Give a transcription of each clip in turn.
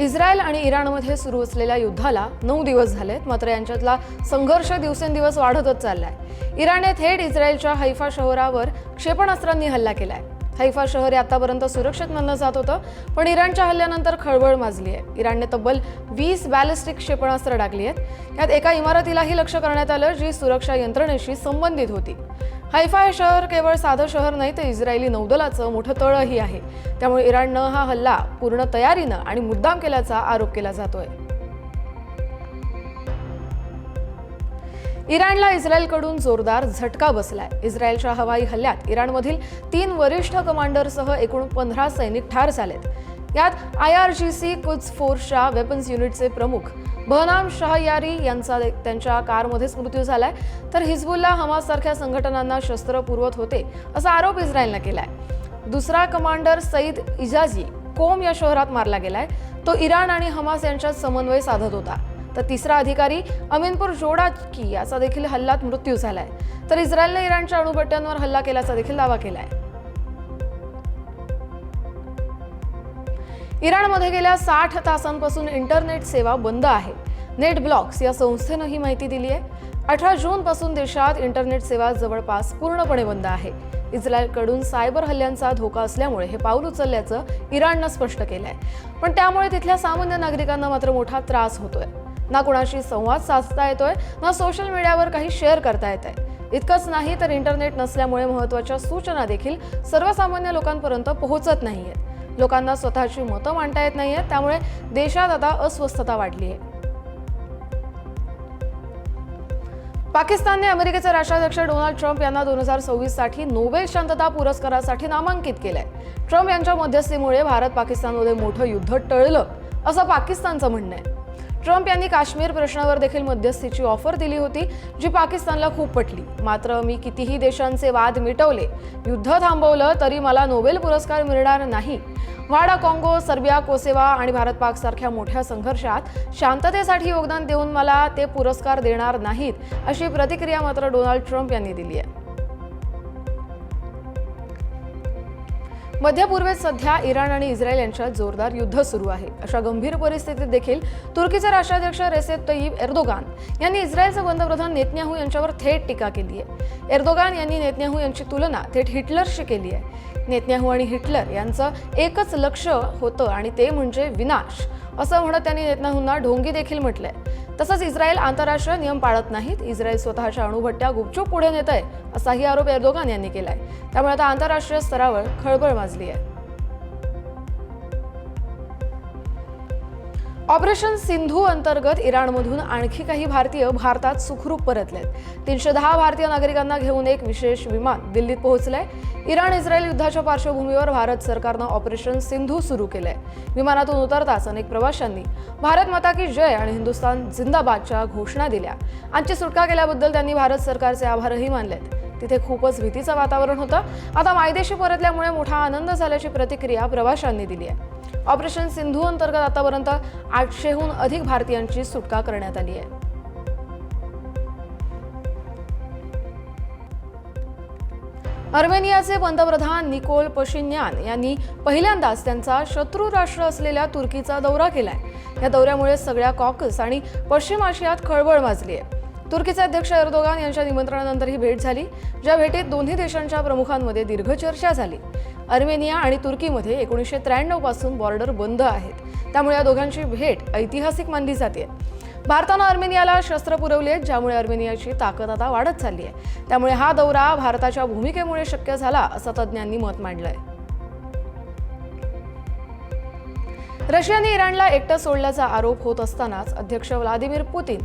Israel आणि इराणमध्ये सुरू असलेल्या युद्धाला नऊ दिवस झालेत मात्र यांच्यातला संघर्ष दिवसेंदिवस वाढतच चाललाय. इराणने थेट इस्रायलच्या हैफा शहरावर क्षेपणास्त्रांनी हल्ला केलाय. हैफा शहर हे आतापर्यंत सुरक्षित मानलं जात होतं पण इराणच्या हल्ल्यानंतर खळबळ माजली आहे इराणने तब्बल वीस बॅलिस्टिक क्षेपणास्त्र टाकली आहेत. यात एका इमारतीलाही लक्ष करण्यात आलं जी सुरक्षा यंत्रणेशी संबंधित होती. हायफा हे शहर केवळ साधं शहर नाही तर इस्रायली नौदलाचं मोठं तळही आहे. त्यामुळे इराणनं हा हल्ला पूर्ण तयारीनं आणि मुद्दाम केल्याचा आरोप केला जातोय. इराणला इस्रायलकडून जोरदार झटका बसलाय. इस्रायलच्या हवाई हल्ल्यात इराणमधील तीन वरिष्ठ कमांडरसह एकूण पंधरा सैनिक ठार झालेत. यात I R G C Cooch फोर्सच्या वेपन्स युनिटचे प्रमुख बहनाम शहयारी यांचा त्यांच्या कारमध्येच मृत्यू झालाय. तर हिजबुल्ला हमास सारख्या संघटनांना शस्त्र पुरवत होते असा आरोप इस्रायलनं केलाय. दुसरा कमांडर सईद इजाजी कोम या शहरात मारला गेलाय. तो इराण आणि हमास यांच्यात समन्वय साधत होता. तर तिसरा अधिकारी अमीनपूर जोडाकी याचा देखील हल्ल्यात मृत्यू झालाय. तर इस्रायलने इराणच्या अणुभट्ट्यांवर हल्ला केल्याचा देखील दावा केलाय. इराणमध्ये गेल्या साठ तासांपासून इंटरनेट सेवा बंद आहे. नेट ब्लॉक्स या संस्थेनं ही माहिती दिली आहे. अठरा जूनपासून देशात इंटरनेट सेवा जवळपास पूर्णपणे बंद आहे. इस्रायलकडून सायबर हल्ल्यांचा धोका असल्यामुळे हे पाऊल उचलल्याचं इराणनं स्पष्ट केलं आहे पण त्यामुळे तिथल्या सामान्य नागरिकांना मात्र मोठा त्रास होतोय. ना कोणाशी संवाद साधता येतोय ना सोशल मीडियावर काही शेअर करता येत आहे इतकंच नाही तर इंटरनेट नसल्यामुळे महत्त्वाच्या सूचना देखील सर्वसामान्य लोकांपर्यंत पोहोचत नाही आहेत लोकांना स्वतःची मतं मांडता येत नाही आहेत त्यामुळे देशात आता अस्वस्थता वाढली आहे. पाकिस्तानने अमेरिकेचे राष्ट्राध्यक्ष डोनाल्ड ट्रम्प यांना दोन हजार सव्वीससाठी नोबेल शांतता पुरस्कारासाठी नामांकित केलंय. ट्रम्प यांच्या मध्यस्थीमुळे भारत पाकिस्तानमध्ये मोठं युद्ध टळलं असं पाकिस्तानचं म्हणणं आहे. ट्रम्प यांनी काश्मीर प्रश्नावर देखील मध्यस्थीची ऑफर दिली होती जी पाकिस्तानला खूप पटली. मात्र मी कितीही देशांचे वाद मिटवले युद्ध थांबवलं तरी मला नोबेल पुरस्कार मिळणार नाही. वाडा काँगो सर्बिया कोसेवा आणि भारत पाक सारख्या मोठ्या संघर्षात शांततेसाठी योगदान देऊन मला ते पुरस्कार देणार नाहीत अशी प्रतिक्रिया मात्र डोनाल्ड ट्रम्प यांनी दिली आहे. मध्य पूर्वेत सध्या इराण आणि इस्रायल यांच्यात जोरदार युद्ध सुरू आहे. अशा गंभीर परिस्थितीत देखील तुर्कीचे राष्ट्राध्यक्ष रेसेप तय्यिप एर्दोगान यांनी इस्रायलचे पंतप्रधान नेतन्याहू यांच्यावर थेट टीका केली आहे. एर्दोगान यांनी नेतन्याहू यांची तुलना थेट हिटलरशी केली आहे. नेतन्याहू आणि हिटलर यांचं एकच लक्ष होतं आणि ते म्हणजे विनाश. असं म्हणत त्यांनी नेतन्याहूंना ढोंगी देखील म्हटलंय. तसंच इस्रायल आंतरराष्ट्रीय नियम पाळत नाहीत. इस्रायल स्वतःच्या अणुभट्ट्या गुपचूप पुढे नेत आहे असाही आरोप एर्दोगान यांनी केलाय. त्यामुळे आता आंतरराष्ट्रीय स्तरावर खळबळ माजली आहे ऑपरेशन सिंधू अंतर्गत इराणमधून आणखी काही भारतीय भारतात सुखरूप परतलेत. तीनशे दहा भारतीय नागरिकांना घेऊन एक विशेष विमान दिल्लीत पोहोचलंय. इराण इस्रायल युद्धाच्या पार्श्वभूमीवर भारत सरकारनं ऑपरेशन सिंधू सुरू केलंय. विमानातून उतरताच अनेक प्रवाशांनी भारत माता की जय आणि हिंदुस्तान जिंदाबादच्या घोषणा दिल्या. आजची सुटका केल्याबद्दल त्यांनी भारत सरकारचे आभारही मानलेत. तिथे खूपच भीतीचं वातावरण होतं. आता मायदेशी परतल्यामुळे मोठा आनंद झाल्याची प्रतिक्रिया प्रवाशांनी दिली आहे. ऑपरेशन सिंधू अंतर्गत आतापर्यंत आठशेहून अधिक भारतीयांची सुटका करण्यात आली आहे. अर्मेनियाचे पंतप्रधान निकोल पशिन्यान यांनी पहिल्यांदाच त्यांचा शत्रू राष्ट्र असलेल्या तुर्कीचा दौरा केलाय. या दौऱ्यामुळे सगळ्या कॉकस आणि पश्चिम आशियात खळबळ माजली आहे तुर्कीचे अध्यक्ष एर्दोगान यांच्या निमंत्रणानंतर ही भेट झाली ज्या भेटीत दोन्ही देशांच्या प्रमुखांमध्ये दीर्घ चर्चा झाली. अर्मेनिया आणि तुर्कीमध्ये एकोणीसशे त्र्याण्णवपासून बॉर्डर बंद आहेत. त्यामुळे या दोघांची भेट ऐतिहासिक मानली जाते भारतानं अर्मेनियाला शस्त्र पुरवली आहेत ज्यामुळे अर्मेनियाची ताकद आता वाढत चालली आहे. त्यामुळे हा दौरा भारताच्या भूमिकेमुळे शक्य झाला असं तज्ज्ञांनी मत मांडलंय. रशियाने इराणला एकटं सोडल्याचा आरोप होत असतानाच अध्यक्ष व्लादिमीर पुतीन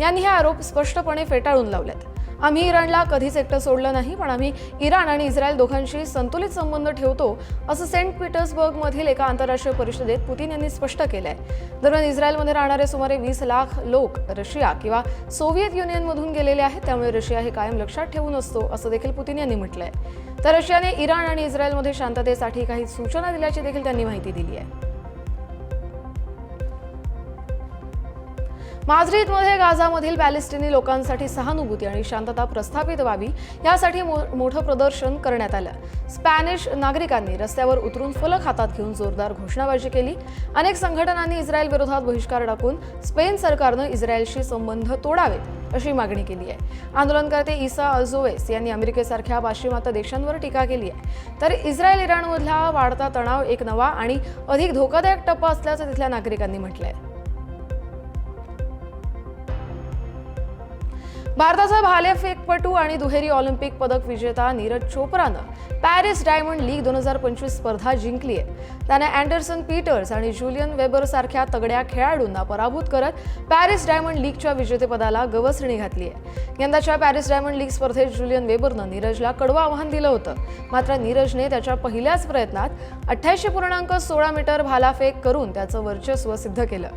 यांनी हे आरोप स्पष्टपणे फेटाळून लावलेत. आम्ही इराणला कधीच एकटं सोडलं नाही पण आम्ही इराण आणि इस्रायल दोघांशी संतुलित संबंध ठेवतो असं सेंट पीटर्सबर्गमधील एका आंतरराष्ट्रीय परिषदेत पुतीन यांनी स्पष्ट केलंय. दरम्यान इस्रायलमध्ये राहणारे सुमारे वीस लाख लोक रशिया किंवा सोव्हिएत युनियनमधून गेलेले आहेत त्यामुळे रशिया हे कायम लक्षात ठेवून असतो असं देखील पुतीन यांनी म्हटलंय. तर रशियाने इराण आणि इस्रायलमध्ये शांततेसाठी काही सूचना दिल्याची देखील त्यांनी माहिती दिली आहे. माद्रिदमध्ये गाझामधील पॅलेस्टिनी लोकांसाठी सहानुभूती आणि शांतता प्रस्थापित व्हावी यासाठी मो- मोठं प्रदर्शन करण्यात आलं. स्पॅनिश नागरिकांनी रस्त्यावर उतरून फलक हातात घेऊन जोरदार घोषणाबाजी केली. अनेक संघटनांनी इस्रायल विरोधात बहिष्कार टाकून स्पेन सरकारनं इस्रायलशी संबंध तोडावेत अशी मागणी केली आहे. आंदोलनकर्ते इसा अझोवेस यांनी अमेरिकेसारख्या पाश्चिमात्य देशांवर टीका केली आहे. तर इस्रायल इराणमधला वाढता तणाव एक नवा आणि अधिक धोकादायक टप्पा असल्याचं तिथल्या नागरिकांनी म्हटलं आहे भारताचा भालेफेकपटू आणि दुहेरी ऑलिम्पिक पदक विजेता नीरज चोप्रानं पॅरिस डायमंड लीग दोन हजार पंचवीस स्पर्धा जिंकली आहे. त्याने अँडरसन पीटर्स आणि जुलियन वेबर सारख्या तगड्या खेळाडूंना पराभूत करत पॅरिस डायमंड लीगच्या विजेतेपदाला गवसणी घातली आहे. यंदाच्या पॅरिस डायमंड लीग स्पर्धेत जुलियन वेबरनं नीरजला कडवं आव्हान दिलं होतं. मात्र नीरजने त्याच्या पहिल्याच प्रयत्नात अठ्ठ्याऐंशी पूर्णांक सोळा मीटर भालाफेक करून त्याचं वर्चस्व सिद्ध केलं.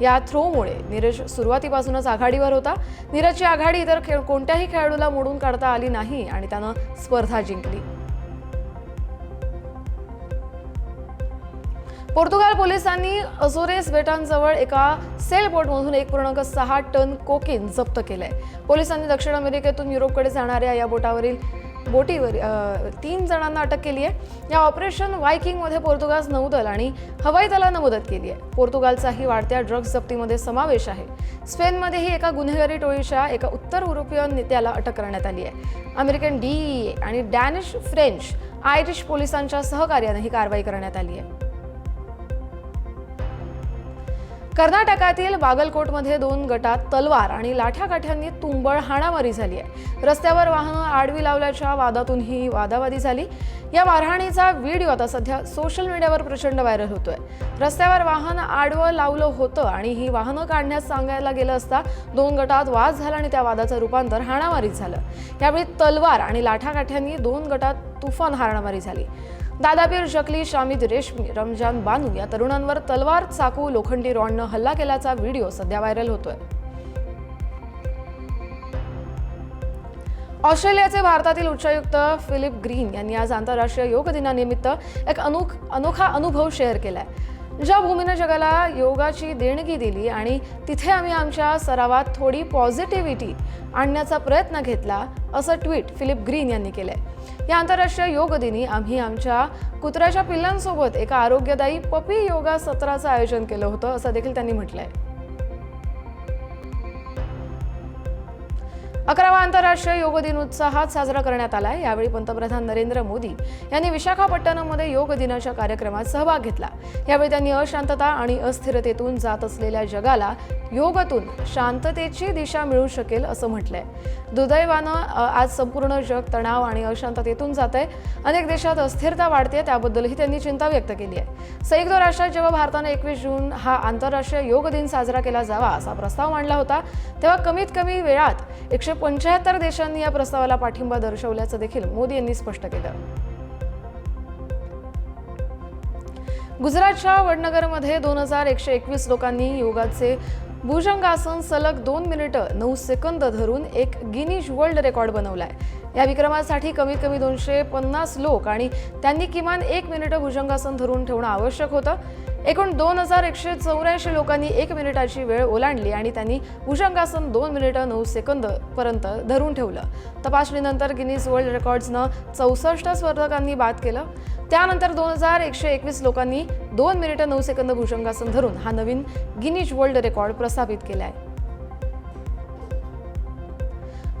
या थ्रोमुळे नीरज सुरुवातीपासूनच आघाडीवर होता. नीरजची आघाडी इतर खेळ कोणत्याही खेळाडूला मोडून काढता आली नाही आणि त्यानं स्पर्धा जिंकली. पोर्तुगाल पोलिसांनी अझोरेस बेटांजवळ एका सेल बोटमधून एक पूर्णांक सहा टन कोकीन जप्त केलंय. पोलिसांनी दक्षिण अमेरिकेतून युरोपकडे जाणाऱ्या या बोटावरील बोटीवर तीन जणांना अटक केली आहे या ऑपरेशन वायकिंगमध्ये पोर्तुगाल नौदल आणि हवाई दलानं मदत केली आहे पोर्तुगालचाही वाढत्या ड्रग्ज जप्तीमध्ये समावेश आहे. स्पेनमध्येही एका गुन्हेगारी टोळीच्या एका उत्तर युरोपियन नेत्याला अटक करण्यात आली आहे अमेरिकन डीईए आणि डॅनिश फ्रेंच आयरिश पोलिसांच्या सहकार्यानं ही कारवाई करण्यात आली आहे कर्नाटकातील बागलकोटमध्ये दोन गटात तलवार आणि लाठ्याकाठ्यांनी तुंबळ हाणामारी झाली आहे. रस्त्यावर वाहनं आडवी लावल्याच्या वादातून ही वादावादी झाली. या मारहाणीचा व्हिडिओ आता सध्या सोशल मीडियावर प्रचंड व्हायरल होतोय. रस्त्यावर वाहन आडवं लावलं होतं आणि ही वाहनं काढण्यास सांगायला गेलं असता दोन गटात वाद झाला आणि त्या वादाचं रूपांतर हाणामारीत झालं. त्यावेळी तलवार आणि लाठाकाठ्यांनी दोन गटात तुफान हाणामारी झाली. दादापीर शकली शामिद रेशमी रमजान बानू या तरुणांवर तलवार चाकू लोखंडी रॉडनं हल्ला केल्याचा व्हिडिओ सध्या व्हायरल होतोय. ऑस्ट्रेलियाचे भारतातील उच्चायुक्त फिलिप ग्रीन यांनी आज आंतरराष्ट्रीय योग दिनानिमित्त एक अनोख अनोखा अनुभव शेअर केलाय. ज्या भूमीनं जगाला योगाची देणगी दिली आणि तिथे आम्ही आमच्या सरावात थोडी पॉझिटिव्हिटी आणण्याचा प्रयत्न घेतला असं ट्विट फिलिप ग्रीन यांनी केलंय. या आंतरराष्ट्रीय योग दिनी आम्ही आमच्या कुत्र्याच्या पिल्लांसोबत एका आरोग्यदायी पपी योगा सत्राचं आयोजन केलं होतं असं देखील त्यांनी म्हटलंय. अकरावा आंतरराष्ट्रीय योग दिन उत्साहात साजरा करण्यात आलाय. यावेळी पंतप्रधान नरेंद्र मोदी यांनी विशाखापट्टणममध्ये योग दिनाच्या कार्यक्रमात सहभाग घेतला. यावेळी त्यांनी अशांतता आणि अस्थिरतेतून जात असलेल्या जगाला योगातून शांततेची दिशा मिळू शकेल असं म्हटलंय. दुर्दैवानं आज संपूर्ण जग तणाव आणि अशांततेतून जात आहे अनेक देशात अस्थिरता वाढते त्याबद्दलही त्यांनी चिंता व्यक्त केली आहे. संयुक्त राष्ट्रात जेव्हा भारतानं एकवीस जून हा आंतरराष्ट्रीय योग दिन साजरा केला जावा असा प्रस्ताव मांडला होता तेव्हा कमीत कमी वेळात एकशे पंच्याहत्तर देशांनी या प्रस्तावाला पाठिंबा दर्शवल्याचं देखील मोदी यांनी स्पष्ट केलं. गुजरातच्या वडनगरमध्ये दोन हजार एकशे एकवीस लोकांनी योगाचे भुजंगासन सलग दोन मिनिटं नऊ सेकंद धरून एक गिनीज वर्ल्ड रेकॉर्ड बनवलाय. या विक्रमासाठी कमीत कमी दोनशे पन्नास लोक आणि त्यांनी किमान एक मिनिटं भुजंगासन धरून ठेवणं आवश्यक होतं. एकूण दोन हजार एकशे चौऱ्याऐंशी लोकांनी एक मिनिटाची वेळ ओलांडली आणि त्यांनी भुजंगासन दोन मिनिटं नऊ सेकंद पर्यंत धरून ठेवलं. तपासणीनंतर गिनीज वर्ल्ड रेकॉर्ड्सनं चौसष्ट स्पर्धकांनी बाद केलं. त्यानंतर दोन हजार एकशे एकवीस लोकांनी दोन मिनिटं नऊ सेकंद भुजंगासन धरून हा नवीन गिनीज वर्ल्ड रेकॉर्ड प्रस्थापित केला आहे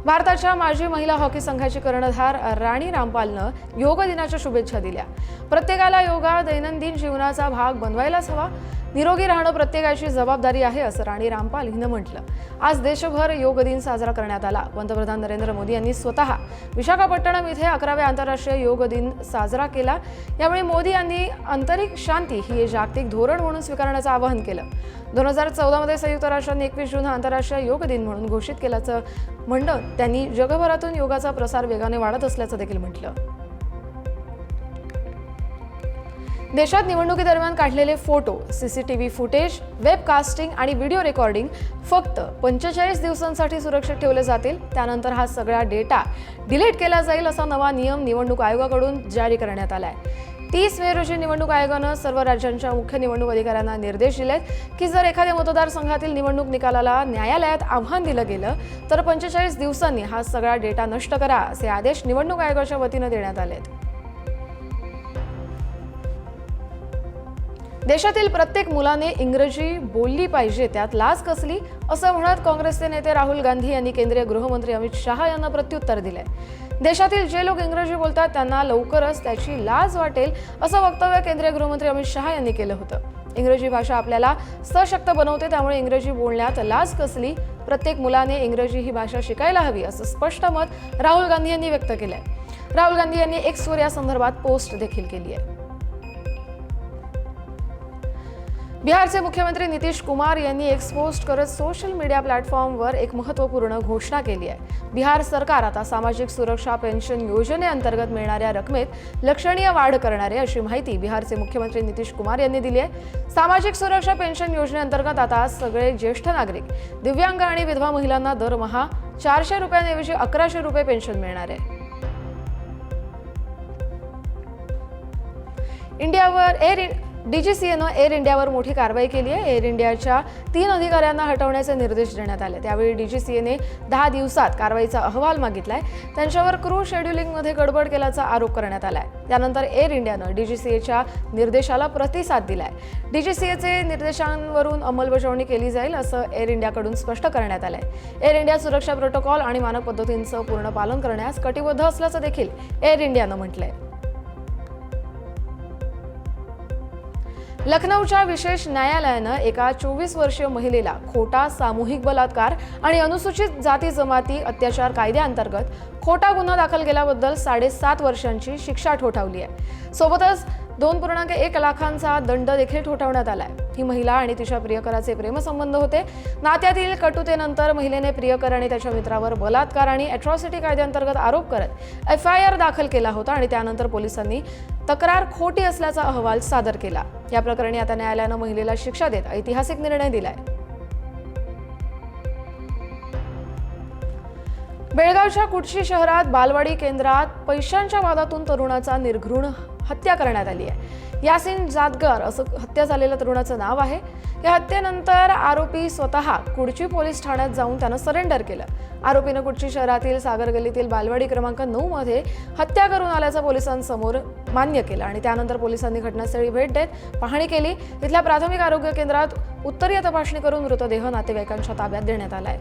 भारताच्या माजी महिला हॉकी संघाची कर्णधार राणी रामपालनं योग दिनाच्या शुभेच्छा दिल्या. प्रत्येकाला योगा दैनंदिन जीवनाचा भाग बनवायलाच हवा. निरोगी राहणं प्रत्येकाची जबाबदारी आहे असं राणी रामपाल हिनं म्हटलं. आज देशभर योग दिन साजरा करण्यात आला. पंतप्रधान नरेंद्र मोदी यांनी स्वतः विशाखापट्टणम इथे अकराव्या आंतरराष्ट्रीय योग दिन साजरा केला. यावेळी मोदी यांनी आंतरिक शांती ही जागतिक धोरण म्हणून स्वीकारण्याचं आवाहन केलं. दोन हजार चौदामध्ये संयुक्त राष्ट्रांनी एकवीस जून हा आंतरराष्ट्रीय योग दिन म्हणून घोषित केल्याचं म्हणणं त्यांनी जगभरातून योगाचा प्रसार वेगाने वाढत असल्याचं देखील म्हटलं. देशात निवडणुकीदरम्यान काढलेले फोटो सीसीटीव्ही फुटेज वेबकास्टिंग आणि व्हिडिओ रेकॉर्डिंग फक्त पंचेचाळीस दिवसांसाठी सुरक्षित ठेवले जातील. त्यानंतर हा सगळा डेटा डिलीट केला जाईल असा नवा नियम निवडणूक आयोगाकडून जारी करण्यात आला आहे तीस मे रोजी निवडणूक आयोगानं सर्व राज्यांच्या मुख्य निवडणूक अधिकाऱ्यांना निर्देश दिलेत की जर एखाद्या मतदारसंघातील निवडणूक निकालाला न्यायालयात आव्हान दिलं गेलं तर पंचेचाळीस दिवसांनी हा सगळा डेटा नष्ट करा असे आदेश निवडणूक आयोगाच्या वतीनं देण्यात आलेत. देशातील प्रत्येक मुलाने इंग्रजी बोलली पाहिजे त्यात लाज कसली? असं म्हणत काँग्रेसचे नेते राहुल गांधी यांनी केंद्रीय गृहमंत्री अमित शहा यांना प्रत्युत्तर दिलंय. देशातील जे लोक इंग्रजी बोलतात त्यांना लवकरच त्याची लाज वाटेल असं वक्तव्य केंद्रीय गृहमंत्री अमित शहा यांनी केलं होतं. इंग्रजी भाषा आपल्याला सशक्त बनवते त्यामुळे इंग्रजी बोलण्यात लाज कसली? प्रत्येक मुलाने इंग्रजी ही भाषा शिकायला हवी असं स्पष्ट मत राहुल गांधी यांनी व्यक्त केलंय. राहुल गांधी यांनी एक्सवर या संदर्भात पोस्ट देखील केली आहे. बिहारचे मुख्यमंत्री नितीश कुमार यांनी एक्सपोस्ट करत सोशल मीडिया प्लॅटफॉर्मवर एक महत्त्वपूर्ण घोषणा केली आहे. बिहार सरकार आता सामाजिक सुरक्षा पेन्शन योजनेअंतर्गत मिळणाऱ्या रकमेत लक्षणीय वाढ करणार आहे अशी माहिती बिहारचे मुख्यमंत्री नितीश कुमार यांनी दिली आहे. सामाजिक सुरक्षा पेन्शन योजनेअंतर्गत आता सगळे ज्येष्ठ नागरिक दिव्यांग आणि विधवा महिलांना दरमहा चारशे रुपयांऐवजी अकराशे रुपये पेन्शन मिळणार आहे. इंडियावर एअर डीजीसीएनं एअर इंडियावर मोठी कारवाई केली आहे. एअर इंडियाच्या तीन अधिकाऱ्यांना हटवण्याचे निर्देश देण्यात आले. त्यावेळी डीजीसीएने दहा दिवसात कारवाईचा अहवाल मागितलाय. त्यांच्यावर क्रू शेड्युलिंगमध्ये गडबड केल्याचा आरोप करण्यात आलाय. त्यानंतर एअर इंडियानं डीजीसीएच्या निर्देशाला प्रतिसाद दिलाय. डीजीसीएचे निर्देशांवरून अंमलबजावणी केली जाईल असं एअर इंडियाकडून स्पष्ट करण्यात आलंय. एअर इंडिया सुरक्षा प्रोटोकॉल आणि मानक पद्धतींचं पूर्ण पालन करण्यास कटिबद्ध असल्याचं देखील एअर इंडियानं म्हटलंय. लखनौच्या विशेष न्यायालयानं एका चोवीस वर्षीय महिलेला खोटा सामूहिक बलात्कार आणि अनुसूचित जाती जमाती अत्याचार कायद्याअंतर्गत खोटा गुन्हा दाखल केल्याबद्दल साडेसात वर्षांची शिक्षा ठोठावली आहे. सोबतच दोन पूर्णांक एक लाखांचा दंड देखील ठोठावण्यात आलाय. ही महिला आणि तिच्या प्रियकराचे प्रेमसंबंध होते. नात्यातील कटुतेनंतर महिलेने प्रियकर आणि त्याच्या मित्रावर बलात्कार आणि अॅट्रॉसिटी कायद्याअंतर्गत आरोप करत एफ आय आर दाखल केला होता आणि त्यानंतर पोलिसांनी तक्रार खोटी असल्याचा अहवाल सादर केला. या प्रकरणी आता न्यायालयानं महिलेला शिक्षा देत ऐतिहासिक निर्णय दिलाय. बेळगावच्या कुडशी शहरात बालवाडी केंद्रात पैशांच्या वादातून तरुणाचा निर्घृण हत्या करण्यात आली आहे. यासिन जादगर असं हत्या झालेल्या तरुणाचं नाव आहे. या हत्येनंतर आरोपी स्वतः कुडची पोलीस ठाण्यात जाऊन त्यानं सरेंडर केलं. आरोपीनं कुडची शहरातील सागर गल्लीतील बालवाडी क्रमांक नऊ मध्ये हत्या करून आल्याचं पोलिसांसमोर मान्य केलं आणि त्यानंतर पोलिसांनी घटनास्थळी भेट देत पाहणी केली. तिथल्या प्राथमिक आरोग्य केंद्रात उत्तरीय तपासणी करून मृतदेह नातेवाईकांच्या ताब्यात देण्यात आलाय.